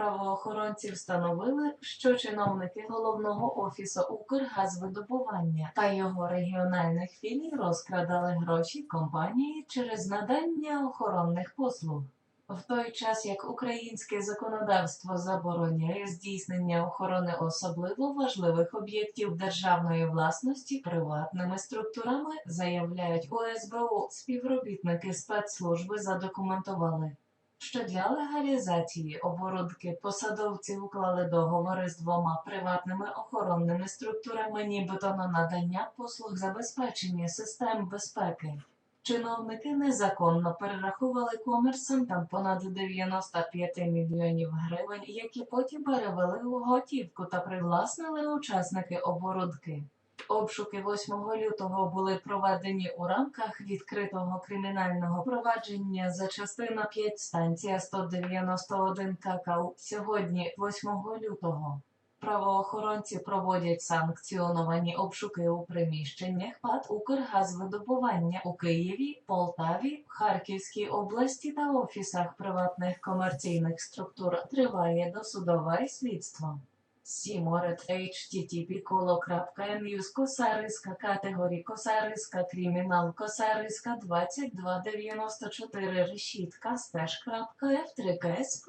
Правоохоронці встановили, що чиновники головного офісу Укргазвидобування та його регіональних філій розкрадали гроші компанії через надання охоронних послуг. В той час як українське законодавство забороняє здійснення охорони особливо важливих об'єктів державної власності приватними структурами, заявляють у СБУ, співробітники спецслужби задокументували. Що для легалізації оборудки посадовці уклали договори з двома приватними охоронними структурами, нібито на надання послуг забезпечення систем безпеки. Чиновники незаконно перерахували комерсантам понад 95 мільйонів гривень, які потім перевели у готівку та привласнили учасники оборудки. Обшуки 8 лютого були проведені у рамках відкритого кримінального провадження за частина 5 станція 191 ККУ. Сьогодні, 8 лютого. Правоохоронці проводять санкціоновані обшуки у приміщеннях ПАД «Укргазвидобування» у Києві, Полтаві, Харківській області та офісах приватних комерційних структур. Триває досудове слідство. Сіморет http коло.news косариска категорії косариска кримінал косариска 2294 решітка стеж.f3ks